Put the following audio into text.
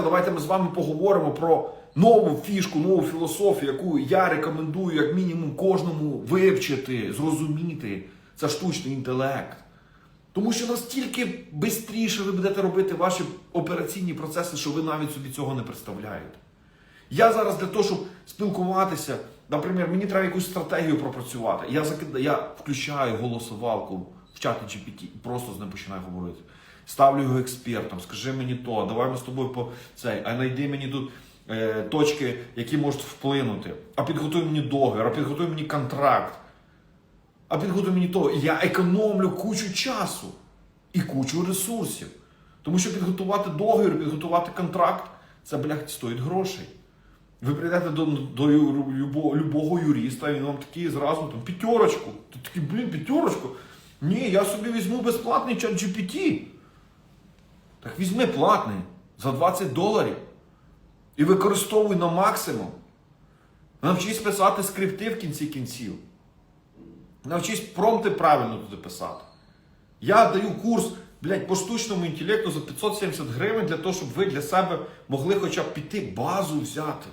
Давайте ми з вами поговоримо про нову фішку, нову філософію, яку я рекомендую як мінімум кожному вивчити, зрозуміти. Це штучний інтелект. Тому що настільки швидше ви будете робити ваші операційні процеси, що ви навіть собі цього не представляєте. Я зараз для того, щоб спілкуватися, наприклад, мені треба якусь стратегію пропрацювати. Я закидаю, я включаю голосовалку чаті GPT просто з ним починаю говорити. Ставлю його експертом, скажи мені то, давай ми з тобою по цей, а знайди мені тут е, точки, які можуть вплинути. А підготуй мені договір, а підготуй мені контракт. А підготуй мені то. Я економлю кучу часу і кучу ресурсів. Тому що підготувати договір, підготувати контракт, це, блядь, стоїть грошей. Ви прийдете до, до любого, любого юриста, і він вам такий зразу там п'ятерочку. Ти такий, блін, п'ятерочку. Ні, я собі візьму безплатний чат GPT. Так візьми платний за 20 доларів. І використовуй на максимум. Навчись писати скрипти в кінці кінців. Навчись промпти правильно туди писати. Я даю курс блядь, по штучному інтелекту за 570 гривень для того, щоб ви для себе могли хоча б піти базу взяти.